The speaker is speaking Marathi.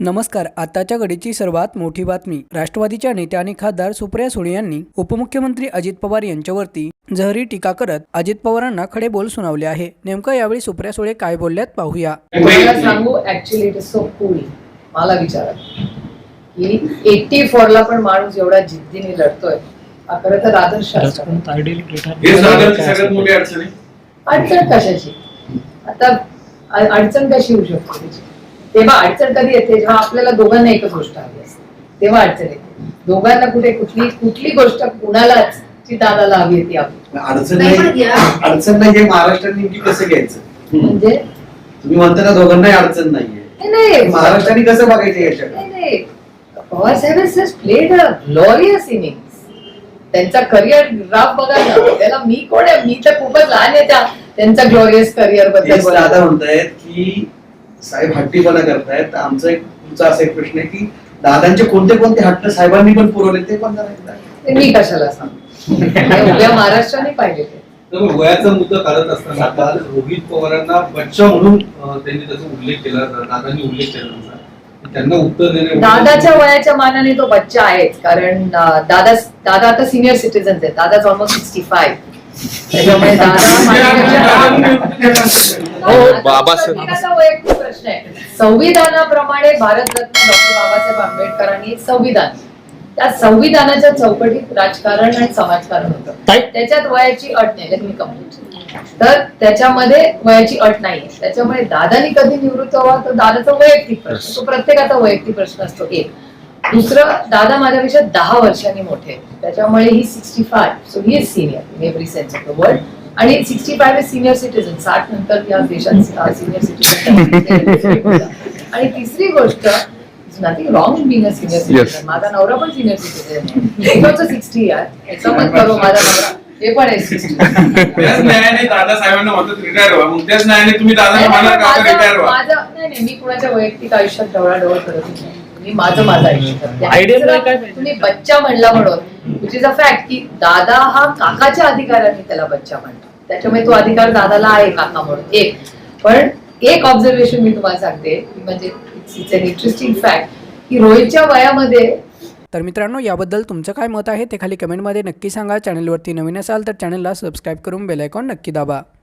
नमस्कार आताच्या घडीची सर्वात मोठी बातमी. राष्ट्रवादीच्या नेत्या आणि खासदार सुप्रिया सुळे यांनी उपमुख्यमंत्री अजित पवार यांच्यावरती जहरी टीका करत अजित पवारांना खडे बोल सुनावले आहे. नेमकं यावेळी सुप्रिया सुळे काय बोलल्यात पाहूया. मला सांगू actually it is so cool मला विचारा. की एट्टी फोर ला पण माणूस एवढा जिद्दीने लढतोय. खरं तर आदर्श अडचण कशाची? आता अडचण कशी होऊ शकते त्याची? तेव्हा अडचण कधी येते? जेव्हा आपल्याला दोघांना एकच गोष्ट हवी असते तेव्हा अडचण येते. दोघांना कुठे कुठली कुठली गोष्ट कुणालाच ती दादाला हवी येते आपली अडचण नाही अडचण नाही हे महाराष्ट्राने नेमकी कसं घ्यायचं? म्हणजे? तुम्ही म्हणता ना दोघांनाही अडचण नाहीये. नाही, नाही. महाराष्ट्राने कसं बघायचं याच्याकडे? नाही. पवार साहेब प्लेड अ ग्लोरियस त्यांचा करिअर ग्राफ बघा ना. त्याला मी कोण आहे? मी तर खूपच लहान आहे त्या त्यांचा ग्लोरियस करिअरबद्दल दादा. म्हणतायत की साहेब हट्टीपणा करतायत. तर आमचा एक तुमचा असा एक प्रश्न आहे की दादांचे कोणते कोणते हट्ट साहेबांनी पण पुरवले ते पण मी कशाला सांगू? हे उभ्या महाराष्ट्राने पाहिले ते. तर वयाचा मुद्दा काढत असताना काल रोहित पवारांना बच्चा म्हणून त्यांनी त्याचा उल्लेख केला दादांनी उल्लेख केला त्यांचा. त्यांना उत्तर देणे दादाच्या वयाच्या मानाने तो बच्चा आहेच कारण दादा दादा आता सिनियर सिटीजन आहेत. दादाच ऑलमोस्ट सिक्स्टी फाय त्याच्यामुळे दादा हो, प्रश्न आहे. संविधानाप्रमाणे भारतरत्न डॉक्टर बाबासाहेब आंबेडकरांनी एक संविधान त्या संविधानाच्या चौकटीत राजकारण आणि समाजकारण होतं. त्याच्यात वयाची अट नाही लेट मी कंप्लीट तर त्याच्यामध्ये वयाची अट नाही. त्याच्यामुळे दादानी कधी निवृत्त व्हावं तर दादाचा वैयक्तिक प्रश्न तो प्रत्येकाचा वैयक्तिक प्रश्न असतो एक. दुसरं दादा माझ्यापेक्षा दहा वर्षांनी मोठे. त्याच्यामुळे ही sixty five so he is senior in every sense of the world आणि sixty five is senior citizen साठ नंतर या देशात सिनियर सिटीजन आणि तिसरी गोष्ट nothing wrong in being a senior citizen माझा नवरा पण सिनियर सिटीजन सिक्स्टी यार. याचा मत करो माझा नवरा. ते पण आहे 60. त्याच न्यायाने दादा साहेबांना म्हणतात रिटायर व्हा. मग त्याच न्यायाने तुम्ही दादाला नाही, म्हणाल का माझं- रिटायर व्हा. माझं- नाही नाही मी कुणाच्या वैयक्तिक आयुष्यात ढवळाढवळ करत नाही. मी माझं माझं आयुष्य? तुम्ही बच्चा म्हणला म्हणून विच इज अ फॅक्ट की दादा हा काकाच्या अधिकाराने त्याला बच्चा म्हणतो. त्याच्यामुळे तो अधिकार दादाला आहे काका म्हणून. एक. पण एक ऑब्झर्वेशन मी तुम्हाला सांगते म्हणजे इट्स अन इंटरेस्टिंग फॅक्ट की रोहितच्या वयामध्ये तर मित्रांनो याबद्दल तुमचं काय मत आहे ते खाली कमेंटमध्ये नक्की सांगा. चॅनलवरती नवीन असाल तर चॅनलला सबस्क्राईब करून बेलायकॉन नक्की दाबा.